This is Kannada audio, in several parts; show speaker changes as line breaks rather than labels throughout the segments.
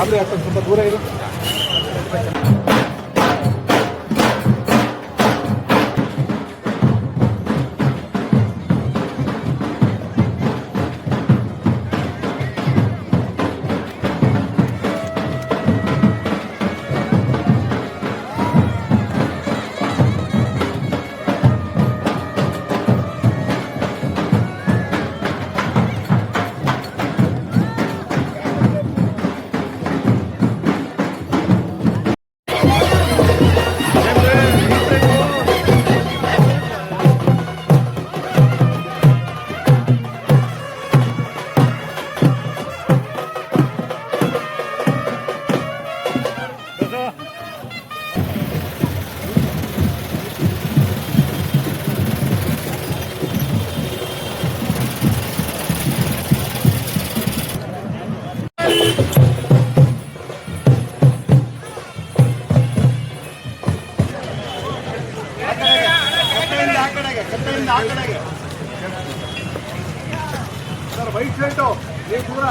ಗಾಬರಿ ಆಗ್ತದೆ ಸ್ವಲ್ಪ ದೂರ ಇರು ಸರ್ ವೈಟ್ ಶರ್ಟು ನೀವು ದೂರ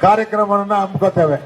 ಕಾರ್ಯಕ್ರಮವನ್ನ ಹಮ್ಮಿಕೊತೇವೆ